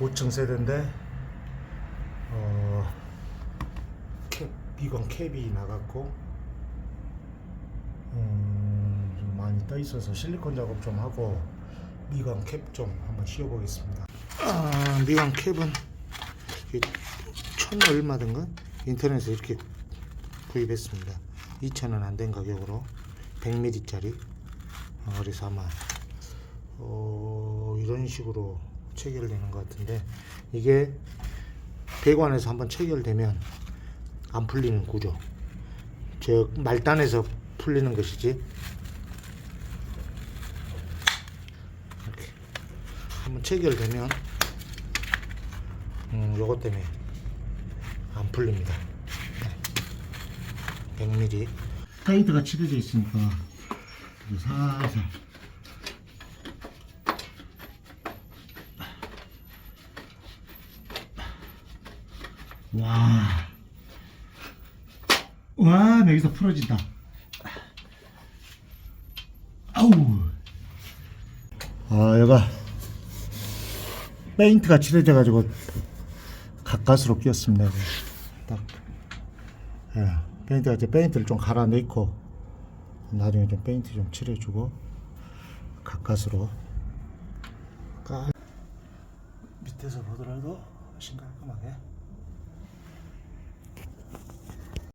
5층 세대인데 어, 캡, 비건 캡이 나갔고 음, 좀 많이 떠 있어서 실리콘 작업 좀 하고 미관 캡 좀 한번 씌워 보겠습니다. 아, 미관 캡은 천 얼마든가 인터넷에 이렇게 구입했습니다. 2,000원 안 된 가격으로 100ml짜리. 어, 그래서 아마 어, 이런 식으로 체결되는 것 같은데 이게 배관에서 한번 체결되면 안 풀리는 구조. 저 말단에서 풀리는 것이지. 이렇게 한번 체결되면 음, 요것 때문에 안 풀립니다. 100mm. 페인트가 칠해져 있으니까 살살 와. 와, 여기서 풀어진다. 아우. 아, 얘가 페인트가 칠해져 가지고 가까스로 끼었습니다. 딱. 예. 페인트가 이제 페인트를 좀 갈아내고 나중에 좀 페인트 좀 칠해주고 가까스로 까 밑에서 보더라도 훨씬 깔끔하게